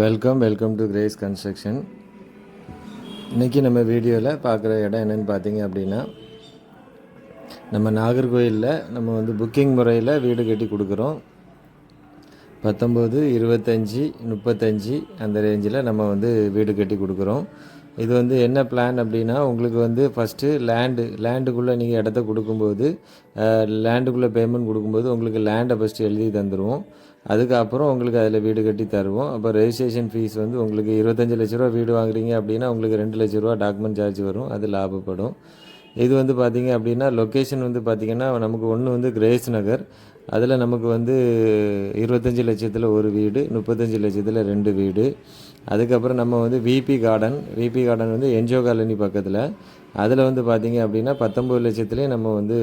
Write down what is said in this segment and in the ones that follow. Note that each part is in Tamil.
Welcome welcome to grace construction இன்றைக்கி நம்ம வீடியோவில் பார்க்குற இடம் என்னென்னு பார்த்தீங்க அப்படின்னா நம்ம நாகர்கோயிலில் நம்ம வந்து புக்கிங் முறையில் வீடு கட்டி கொடுக்குறோம். பத்தொம்போது இருபத்தஞ்சி முப்பத்தஞ்சு அந்த ரேஞ்சில் நம்ம வந்து வீடு கட்டி கொடுக்குறோம். இது வந்து என்ன பிளான் அப்படின்னா உங்களுக்கு வந்து ஃபஸ்ட்டு லேண்டு லேண்டுக்குள்ளே நீங்கள் இடத்த கொடுக்கும்போது லேண்டுக்குள்ளே பேமெண்ட் கொடுக்கும்போது உங்களுக்கு லேண்டை ஃபஸ்ட்டு எழுதி தந்துடுவோம் அதுக்கப்புறம் உங்களுக்கு அதில் வீடு கட்டி தருவோம். அப்போ ரெஜிஸ்ட்ரேஷன் ஃபீஸ் வந்து உங்களுக்கு இருபத்தஞ்சி லட்ச ரூபா வீடு வாங்குறீங்க அப்படின்னா உங்களுக்கு ரெண்டு லட்ச ரூபா டாக்குமெண்ட் சார்ஜ் வரும். அது லாபப்படும். இது வந்து பார்த்திங்க அப்படின்னா லொக்கேஷன் வந்து பார்த்திங்கன்னா நமக்கு ஒன்று வந்து கிரேஸ் நகர். அதில் நமக்கு வந்து இருபத்தஞ்சி லட்சத்தில் ஒரு வீடு முப்பத்தஞ்சு லட்சத்தில் ரெண்டு வீடு. அதுக்கப்புறம் நம்ம வந்து விபி கார்டன் விபி கார்டன் வந்து என்ஜிஓ காலனி பக்கத்தில். அதில் வந்து பார்த்திங்க அப்படின்னா பத்தொம்பது லட்சத்துலேயே நம்ம வந்து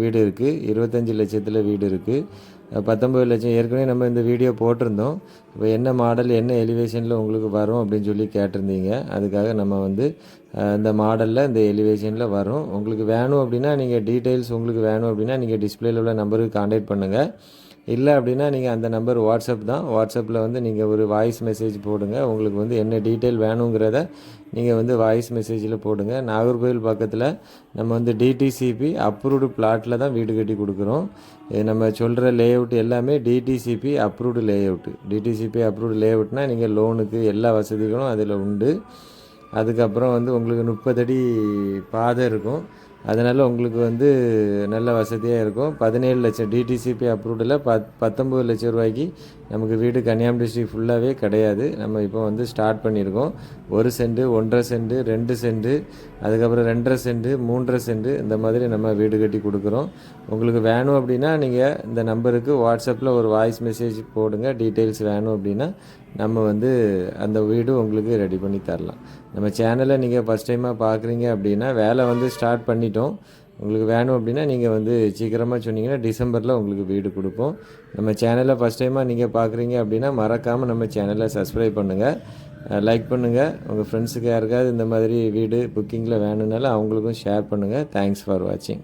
வீடு இருக்குது இருபத்தஞ்சி லட்சத்தில் வீடு இருக்குது பத்தொம்பது லட்சம் ஏற்கனவே நம்ம இந்த வீடியோ போட்டிருந்தோம். இப்போ என்ன மாடல் என்ன எலிவேஷனில் உங்களுக்கு வரும் அப்படின்னு சொல்லி கேட்டிருந்தீங்க. அதுக்காக நம்ம வந்து அந்த இந்த மாடலில் இந்த எலிவேஷனில் வரும். உங்களுக்கு வேணும் அப்படின்னா நீங்கள் டீட்டெயில்ஸ் உங்களுக்கு வேணும் அப்படின்னா நீங்கள் டிஸ்பிளேல உள்ள நம்பருக்கு கான்டாக்ட் பண்ணுங்கள் இல்லை அப்படின்னா நீங்கள் அந்த நம்பர் வாட்ஸ்அப் தான். வாட்ஸ்அப்பில் வந்து நீங்கள் ஒரு வாய்ஸ் மெசேஜ் போடுங்க. உங்களுக்கு வந்து என்ன டீட்டெயில் வேணுங்கிறத நீங்கள் வந்து வாய்ஸ் மெசேஜில் போடுங்க. நாகர்கோவில் பக்கத்தில் நம்ம வந்து டிடிசிபி அப்ரூவ்டு பிளாட்டில் தான் வீடு கட்டி கொடுக்குறோம். நம்ம சொல்கிற லே அவுட் எல்லாமே DTCP approved layout DTCP approved லே அவுட்னா நீங்கள் லோனுக்கு எல்லா வசதிகளும் அதில் உண்டு. அதுக்கப்புறம் வந்து உங்களுக்கு முப்பதடி பாதை இருக்கும். அதனால் உங்களுக்கு வந்து நல்ல வசதியாக இருக்கும். பதினேழு லட்சம் டிடிசிபி அப்ரூவ்டில் பத் பத்தொம்பது லட்சம் ரூபாய்க்கு நமக்கு வீடு கன்னியாகுமரி டிஸ்ட்ரிக் ஃபுல்லாகவே கிடையாது. நம்ம இப்போ வந்து ஸ்டார்ட் பண்ணியிருக்கோம். ஒரு சென்ட்டு ஒன்றரை சென்ட்டு ரெண்டு சென்ட்டு அதுக்கப்புறம் ரெண்டரை சென்ட்டு மூன்றரை சென்ட்டு இந்த மாதிரி நம்ம வீடு கட்டி கொடுக்குறோம். உங்களுக்கு வேணும் அப்படின்னா நீங்கள் இந்த நம்பருக்கு வாட்ஸ்அப்பில் ஒரு வாய்ஸ் மெசேஜ் போடுங்க. டீட்டெயில்ஸ் வேணும் அப்படின்னா நம்ம வந்து அந்த வீடு உங்களுக்கு ரெடி பண்ணி தரலாம். நம்ம சேனலை நீங்கள் ஃபஸ்ட் டைமாக பார்க்குறீங்க அப்படின்னா வேலை வந்து ஸ்டார்ட் பண்ணிட்டோம். உங்களுக்கு வேணும் அப்படின்னா நீங்கள் வந்து சீக்கிரமாக சொன்னீங்கன்னா டிசம்பரில் உங்களுக்கு வீடு கொடுப்போம். நம்ம சேனலை ஃபஸ்ட் டைமாக நீங்கள் பார்க்குறீங்க அப்படின்னா மறக்காமல் நம்ம சேனலை சப்ஸ்கிரைப் பண்ணுங்கள் லைக் பண்ணுங்கள் உங்கள் ஃப்ரெண்ட்ஸுக்கு யாருக்காவது இந்த மாதிரி வீடு புக்கிங்கில் வேணும்னாலும் அவங்களுக்கும் ஷேர் பண்ணுங்கள் தேங்க்ஸ் ஃபார் வாட்சிங்